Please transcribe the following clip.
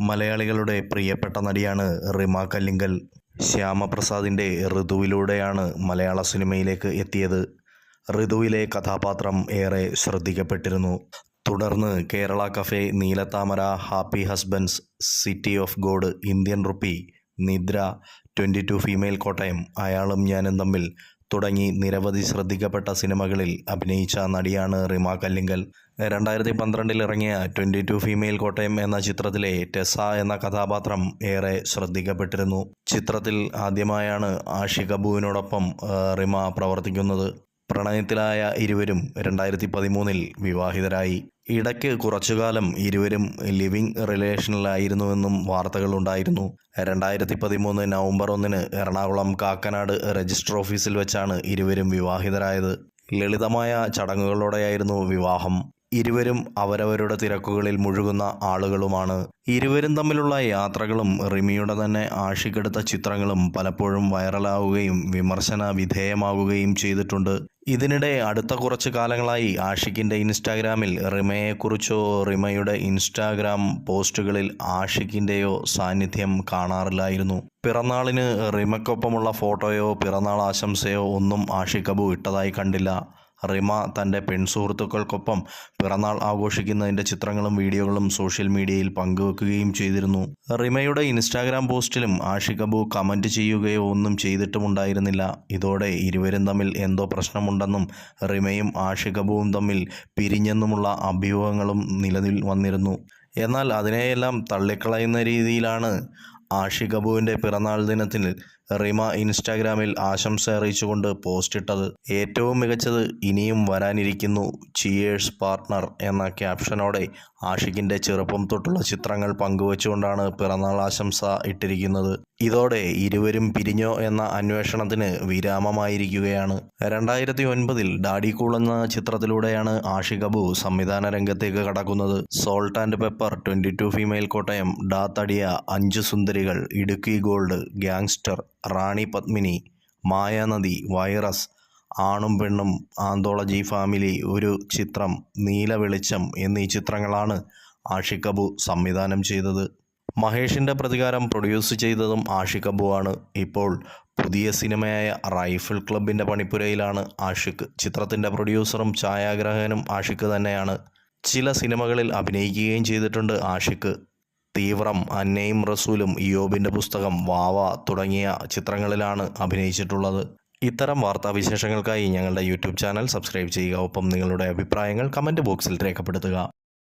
മലയാളികളുടെ പ്രിയപ്പെട്ട നടിയാണ് റിമ കല്ലിങ്കൽ. ശ്യാമപ്രസാദിന്റെ ഋതുവിലൂടെയാണ് മലയാള സിനിമയിലേക്ക് എത്തിയത്. ഋതുവിലെ കഥാപാത്രം ഏറെ ശ്രദ്ധിക്കപ്പെട്ടിരുന്നു. തുടർന്ന് Kerala Cafe Neelathamara Happy Husbands City of God Indian Rupee Nidra Twenty Two Female Kottayam അയാളും ഞാനും തമ്മിൽ തുടങ്ങി നിരവധി ശ്രദ്ധിക്കപ്പെട്ട സിനിമകളിൽ അഭിനയിച്ച നടിയാണ് റിമ കല്ലിങ്കൽ. രണ്ടായിരത്തി പന്ത്രണ്ടിൽ ഇറങ്ങിയ ട്വന്റി ടു ഫീമെയിൽ കോട്ടയം എന്ന ചിത്രത്തിലെ ടെസ എന്ന കഥാപാത്രം ഏറെ ശ്രദ്ധിക്കപ്പെട്ടിരുന്നു. ചിത്രത്തിൽ ആദ്യമായാണ് ആഷിഖ് അബുവിനോടൊപ്പം റിമ പ്രവർത്തിക്കുന്നത്. പ്രണയത്തിലായ ഇരുവരും രണ്ടായിരത്തി പതിമൂന്നിൽ വിവാഹിതരായി. ഇടയ്ക്ക് കുറച്ചുകാലം ഇരുവരും ലിവിംഗ് റിലേഷനിലായിരുന്നുവെന്നും വാർത്തകളുണ്ടായിരുന്നു രണ്ടായിരത്തി പതിമൂന്ന് നവംബർ ഒന്നിന് എറണാകുളം കാക്കനാട് രജിസ്റ്റർ ഓഫീസിൽ വെച്ചാണ് ഇരുവരും വിവാഹിതരായത്. ലളിതമായ ചടങ്ങുകളോടെയായിരുന്നു വിവാഹം. ഇരുവരും അവരവരുടെ തിരക്കുകളിൽ മുഴുകുന്ന ആളുകളുമാണ്. ഇരുവരും തമ്മിലുള്ള യാത്രകളും റിമിയുടെ തന്നെ ആഷിക്കെടുത്ത ചിത്രങ്ങളും പലപ്പോഴും വൈറലാവുകയും വിമർശന വിധേയമാവുകയും ചെയ്തിട്ടുണ്ട്. ഇതിനിടെ അടുത്ത കുറച്ച് കാലങ്ങളായി ആഷിക്കിന്റെ ഇൻസ്റ്റാഗ്രാമിൽ റിമയെക്കുറിച്ചോ റിമയുടെ ഇൻസ്റ്റാഗ്രാം പോസ്റ്റുകളിൽ ആഷിക്കിന്റെയോ സാന്നിധ്യം കാണാറില്ലായിരുന്നു. പിറന്നാളിന് റിമയ്ക്കൊപ്പമുള്ള ഫോട്ടോയോ പിറന്നാൾ ആശംസയോ ഒന്നും ആഷിഖ് അബു ഇട്ടതായി കണ്ടില്ല. റിമ തന്റെ പെൺസുഹൃത്തുക്കൾക്കൊപ്പം പിറന്നാൾ ആഘോഷിക്കുന്നതിന്റെ ചിത്രങ്ങളും വീഡിയോകളും സോഷ്യൽ മീഡിയയിൽ പങ്കുവെക്കുകയും ചെയ്തിരുന്നു. റിമയുടെ ഇൻസ്റ്റാഗ്രാം പോസ്റ്റിലും ആഷിഖ് അബു കമന്റ് ചെയ്യുകയോ ഒന്നും ചെയ്തിട്ടുമുണ്ടായിരുന്നില്ല. ഇതോടെ ഇരുവരും തമ്മിൽ എന്തോ പ്രശ്നമുണ്ടെന്നും റിമയും ആഷിഖ് തമ്മിൽ പിരിഞ്ഞെന്നുമുള്ള അഭ്യൂഹങ്ങളും നിലവിൽ വന്നിരുന്നു. എന്നാൽ അതിനെയെല്ലാം തള്ളിക്കളയുന്ന രീതിയിലാണ് ആഷിഖ് പിറന്നാൾ ദിനത്തിൽ റിമ ഇൻസ്റ്റാഗ്രാമിൽ ആശംസ അറിയിച്ചുകൊണ്ട് പോസ്റ്റിട്ടത്. ഏറ്റവും മികച്ചത് ഇനിയും വരാനിരിക്കുന്നു ചിയേഴ്സ് പാർട്ട്ണർ എന്ന ക്യാപ്ഷനോടെ ആഷിഖിന്റെ ചെറുപ്പം തൊട്ടുള്ള ചിത്രങ്ങൾ പങ്കുവച്ചുകൊണ്ടാണ് പിറന്നാൾ ആശംസ ഇട്ടിരിക്കുന്നത്. ഇതോടെ ഇരുവരും പിരിഞ്ഞോ എന്ന അന്വേഷണത്തിന് വിരാമമായിരിക്കുകയാണ്. രണ്ടായിരത്തി ഒൻപതിൽ ഡാഡി കൂൾ എന്ന ചിത്രത്തിലൂടെയാണ് ആഷിഖ് അബു സംവിധാന രംഗത്തേക്ക് കടക്കുന്നത്. Salt and Pepper Twenty Two Female Kottayam Da Thadiya Anchu Sundarikal Idukki Gold Gangster Rani Padmini Mayanadi Virus Aanum Pennum anthology family ഒരു ചിത്രം നീല വെളിച്ചം എന്നീ ചിത്രങ്ങളാണ് ആഷിഖ് അബു സംവിധാനം ചെയ്തത്. മഹേഷിന്റെ പ്രതികാരം പ്രൊഡ്യൂസ് ചെയ്തതും ആഷിഖ് അബു ആണ് ഇപ്പോൾ പുതിയ സിനിമയായ റൈഫിൾ ക്ലബിന്റെ പണിപ്പുരയിലാണ് ആഷിഖ് ചിത്രത്തിന്റെ പ്രൊഡ്യൂസറും ഛായാഗ്രാഹകനും ആഷിഖ് തന്നെയാണ്. ചില സിനിമകളിൽ അഭിനയിക്കുകയും ചെയ്തിട്ടുണ്ട് ആഷിഖ് തീവ്രം അന്നയും റസൂലും ഇയോബിന്റെ പുസ്തകം വാവ തുടങ്ങിയ ചിത്രങ്ങളിലാണ് അഭിനയിച്ചിട്ടുള്ളത്. ഇത്തരം വാർത്താവിശേഷങ്ങൾക്കായി ഞങ്ങളുടെ യൂട്യൂബ് ചാനൽ സബ്സ്ക്രൈബ് ചെയ്യുക. ഒപ്പം നിങ്ങളുടെ അഭിപ്രായങ്ങൾ കമന്റ് ബോക്സിൽ രേഖപ്പെടുത്തുക.